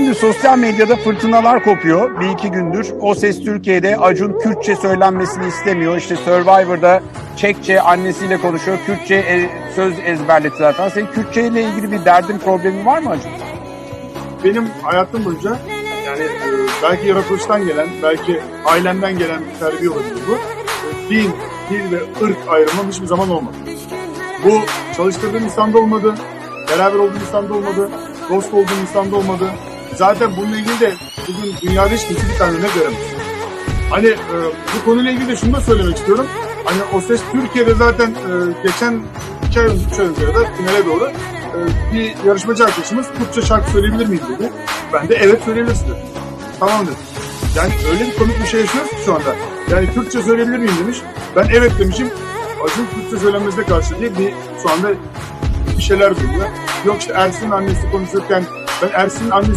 Şimdi sosyal medyada fırtınalar kopuyor bir iki gündür. O ses Türkiye'de Acun Kürtçe söylenmesini istemiyor. İşte Survivor'da Çekçe annesiyle konuşuyor. Kürtçe e, söz ezberleti zaten. Senin Kürtçe ile ilgili bir derdin problemin var mı Acun? benim hayatım boyunca yani e, belki yaratılıştan gelen, belki ailemden gelen bir terbiye olabilir bu. Din, dil ve ırk ayrımı hiçbir zaman olmadı. Bu çalıştırdığım insanda olmadı, beraber olduğum insanda olmadı, dost olduğum insanda olmadı. Zaten bununla ilgili de bugün dünyada hiç kimse bir tane örnek veremez. Hani e, bu konuyla ilgili de şunu da söylemek istiyorum. Hani o ses Türkiye'de zaten e, geçen iki ay önce, üç ay önce ya da finale doğru e, bir yarışmacı arkadaşımız Türkçe şarkı söyleyebilir miyim dedi. Ben de evet söyleyebilirsin dedim. Tamam dedim. Yani öyle bir komik bir şey yaşıyoruz ki şu anda. Yani Türkçe söyleyebilir miyim demiş. Ben evet demişim. Acun Türkçe söylenmesine karşı diye bir şu anda bir şeyler duyuyor. Yok işte Ersin'in annesi konuşurken ben Ersin'in annesi